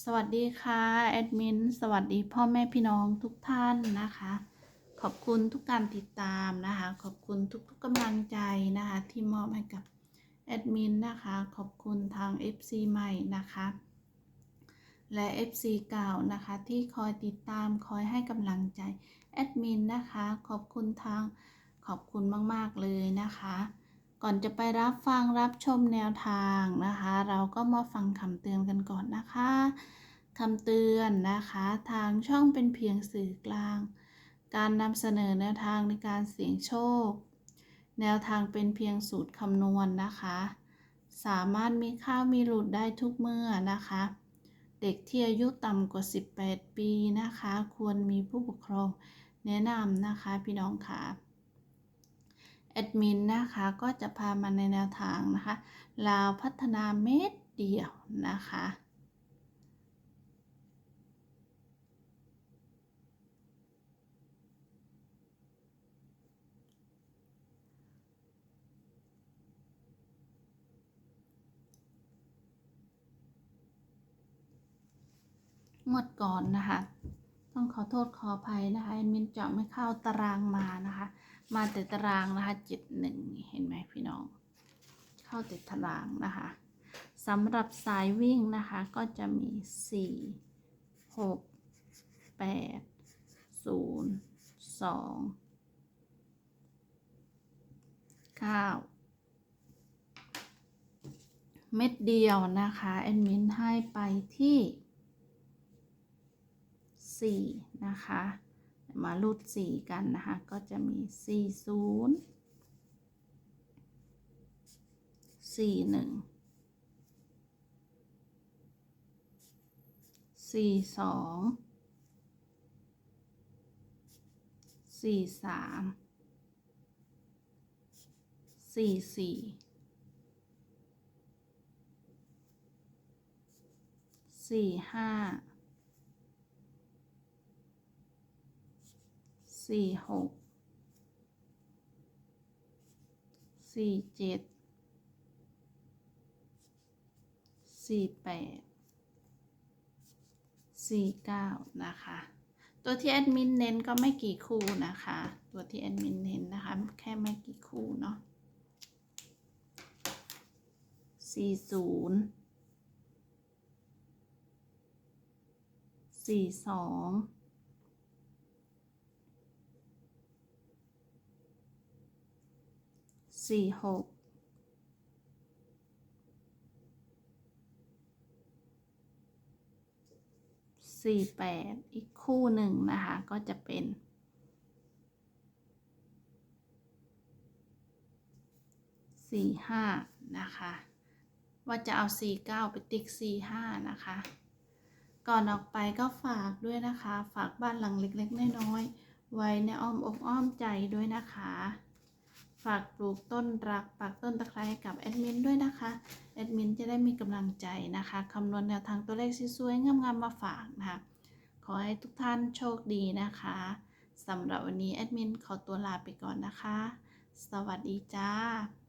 สวัสดีค่ะ แอดมิน สวัสดีพ่อแม่พี่น้องทุกท่านนะคะ ขอบคุณทุกการติดตามนะคะ ขอบคุณทุกๆกำลังใจนะคะ ที่มอบให้กับแอดมินนะคะ ขอบคุณทาง FC ใหม่นะคะ และ FC เก่านะคะ ที่คอยติดตามคอยให้กำลังใจแอดมินนะคะ ขอบคุณทางขอบคุณมาก ๆ เลยนะคะ ก่อนจะไปรับฟังรับชมแนวทางนะคะ เราก็มาฟังคำเตือนกันก่อนนะคะคำเตือนนะคะทางช่องเป็นเพียงสื่อกลาง การนำเสนอแนวทางในการเสี่ยงโชค แนวทางเป็นเพียงสูตรคำนวณนะคะ สามารถมีข้าวมีหลุดได้ทุกเมื่อนะคะ เด็กที่อายุต่ำกว่า 18 ปีนะคะ ควรมีผู้ปกครองแนะนำนะคะพี่น้องค่ะ แอดมินนะคะก็จะพามาในแนวทางนะคะลาวพัฒนาเม็ดเดียวนะคะงวดก่อนนะคะ ต้องขอโทษขออภัยนะคะแอดมินเจาะไม่เข้าตารางมานะคะ มาแต่ตารางนะคะเจ็ดหนึ่งเห็นไหมพี่น้อง เข้าแต่ตารางนะคะสำหรับสายวิ่งนะคะก็จะมีสี่หกแปดศูนย์สองเก้าเม็ดเดียวนะคะแอดมินให้ไปที่ 4 นะคะ มารูด 4 กันนะคะ ก็จะมี 40 41 42 43 44 45 สี่สองสี่สามสี่สี่สี่ห้าสี่หกสี่เจ็ดสี่แปดสี่เก้านะคะ ตัวที่แอดมินเน้นก็ไม่กี่คู่นะคะ ตัวที่แอดมินเน้นนะคะ แค่ไม่กี่คู่เนาะสี่ศูนย์สี่สอง สี่หกสี่แปดอีกคู่หนึ่งนะคะ ก็จะเป็นสี่ห้านะคะ ว่าจะเอาสี่เก้าไปติ๊กสี่ห้านะคะ ก่อนออกไปก็ฝากด้วยนะคะ ฝากบ้านหลังเล็กๆน้อยๆไว้ในอ้อมอกอ้อมใจด้วยนะคะ ฝากปลูกต้นรักปักต้นตะไคร้ให้กับแอดมินด้วยนะคะแอดมินจะได้มีกำลังใจนะคะคำนวณแนวทางตัวเลขสวยๆงามๆมาฝากนะคะ ขอให้ทุกท่านโชคดีนะคะสำหรับวันนี้แอดมินขอตัวลาไปก่อนนะคะ สวัสดีจ้า